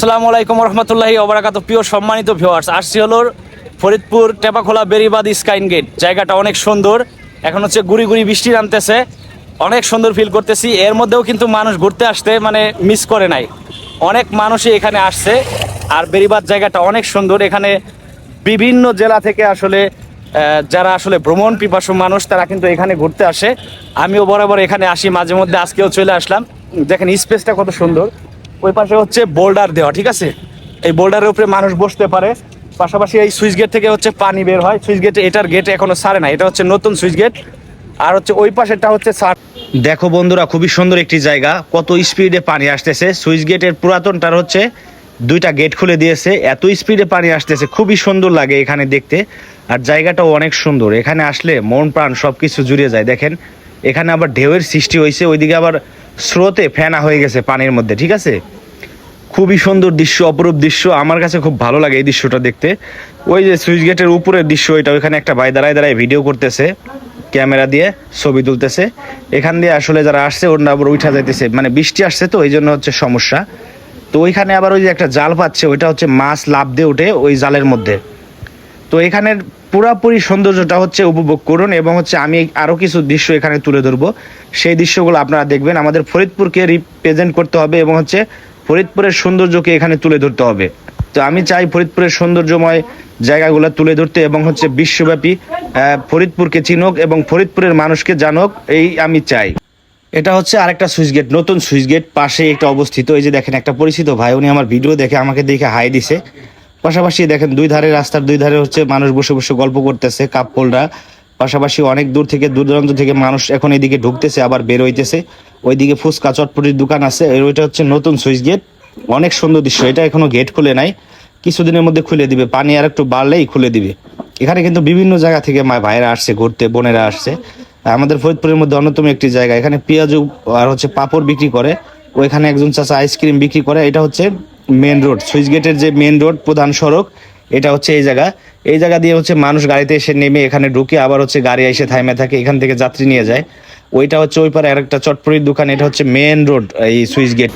আসসালামু আলাইকুম রহমতুল্লাহি ওবরাকাত প্রিয় সম্মানিত ভিউয়ার্স আসছি হলো ফরিদপুর টেপাখোলা বেরিবাদ স্কাইন গেট। জায়গাটা অনেক সুন্দর। এখন হচ্ছে গুড়ি গুড়ি বৃষ্টি নামতেছে। অনেক সুন্দর ফিল করতেছি। এর মধ্যেও কিন্তু মানুষ ঘুরতে আসতে মানে মিস করে নাই। অনেক মানুষই এখানে আসছে। আর বেরিবাদ জায়গাটা অনেক সুন্দর। এখানে বিভিন্ন জেলা থেকে আসলে যারা আসলে ভ্রমণ পিপাসু মানুষ, তারা কিন্তু এখানে ঘুরতে আসে। আমিও বরাবর এখানে আসি। মাঝে মধ্যে আজকেও চলে আসলাম। দেখেন স্পেসটা কত সুন্দর। ওই পাশে হচ্ছে বোল্ডার দেওয়া, ঠিক আছে? এই বোল্ডারের উপরে মানুষ বসতে পারে। পাশাপাশি এই সুইচ গেট থেকে হচ্ছে পানি বের হয়। সুইচ গেট, এটার গেট এখনও সারে না। এটা হচ্ছে নতুন সুইচ গেট। আর হচ্ছে ওই পাশেরটা হচ্ছে সার দেখো বন্ধুরা, খুবই সুন্দর একটি জায়গা। কত স্পিডে পানি আসতেছে। সুইচ গেটের পুরাতনটার হচ্ছে দুইটা গেট খুলে দিয়েছে। এত স্পিডে পানি আসতেছে। খুবই সুন্দর লাগে এখানে দেখতে। আর জায়গাটাও অনেক সুন্দর। এখানে আসলে মন প্রাণ সব কিছু জুড়িয়ে যায়। দেখেন, এখানে আবার ঢেউয়ের সৃষ্টি হয়েছে ওইদিকে আবার স্রোতে ফেনা হয়ে গেছে পানির মধ্যে, ঠিক আছে? খুবই সুন্দর দৃশ্য, অপরূপ দৃশ্য। আমার কাছে খুব ভালো লাগে এই দৃশ্যটা দেখতে। ওই যে সুইচ গেটের উপরের দৃশ্য, এটা ওইখানে একটা ভাই দাঁড়ায় দাঁড়ায় ভিডিও করতেছে, ক্যামেরা দিয়ে ছবি তুলতেছে। এখান দিয়ে আসলে যারা আসছে ওরা আবার উঠা যাইতেছে। মানে বৃষ্টি আসছে তো, এই জন্য হচ্ছে সমস্যা। তো ওইখানে আবার ওই যে একটা জাল পাচ্ছে, ওইটা হচ্ছে মাছ লাভ দিয়ে ওঠে ওই জালের মধ্যে। তো এখানের পুরাপুরি সৌন্দর্যটা হচ্ছে উপভোগ করুন এবং হচ্ছে আমি আরও কিছু দৃশ্য এখানে তুলে ধরবো। সেই দৃশ্যগুলো আপনারা দেখবেন। আমাদের ফরিদপুরকে রিপ্রেজেন্ট করতে হবে এবং হচ্ছে ফরিদপুরের সৌন্দর্যকে এখানে তুলে ধরতে হবে। তো আমি চাই ফরিদপুরের সৌন্দর্যময় জায়গাগুলো তুলে ধরতে এবং হচ্ছে বিশ্বব্যাপী ফরিদপুরকে চিনুক এবং ফরিদপুরের মানুষকে জানুক, এই আমি চাই। এটা হচ্ছে আরেকটা সুইচ গেট, নতুন সুইচ গেট পাশে একটা অবস্থিত। এই যে দেখেন, একটা পরিচিত ভাই, উনি আমার ভিডিও দেখে আমাকে দেখে হাই দিছে। পাশাপাশি দেখেন দুই ধারে রাস্তার দুই ধারে হচ্ছে মানুষ বসে বসে গল্প করতেছে, কাপড়রা। পাশাপাশি অনেক দূর থেকে দূর দূরান্ত থেকে মানুষ এখন এদিকে ঢুকতেছে, আবার বের হইতেছে। ওইদিকে ফুচকা চটপটির দোকান আছে ওইটা হচ্ছে নতুন সুইচ গেট। অনেক সুন্দর দৃশ্য, এটা এখনও গেট খুলে নাই। কিছুদিনের মধ্যে খুলে দিবে, পানি আর একটু বাড়লেই খুলে দিবে। এখানে কিন্তু বিভিন্ন জায়গা থেকে মা ভাইরা আসছে ঘুরতে, বোনেরা আসছে। আমাদের ফরিদপুরের মধ্যে অন্যতম একটি জায়গা, এখানে পেঁয়াজ আর হচ্ছে পাপড় বিক্রি করে। ওইখানে একজন চাচা আইসক্রিম বিক্রি করে, এটা হচ্ছে মেন রোড সুইচ গেটের যে মেন রোড প্রধান সড়ক, এটা হচ্ছে এই জায়গা। এই জায়গা দিয়ে হচ্ছে মানুষ গাড়িতে এসে নেমে এখানে ঢুকে আবার হচ্ছে গাড়ি এসে থাইমে থাকে, এখান থেকে যাত্রী নিয়ে যায়। ওইটা হচ্ছে ওই পারে আরেকটা চটপড়ির দোকান, এটা হচ্ছে মেন রোড এই সুইচ গেট।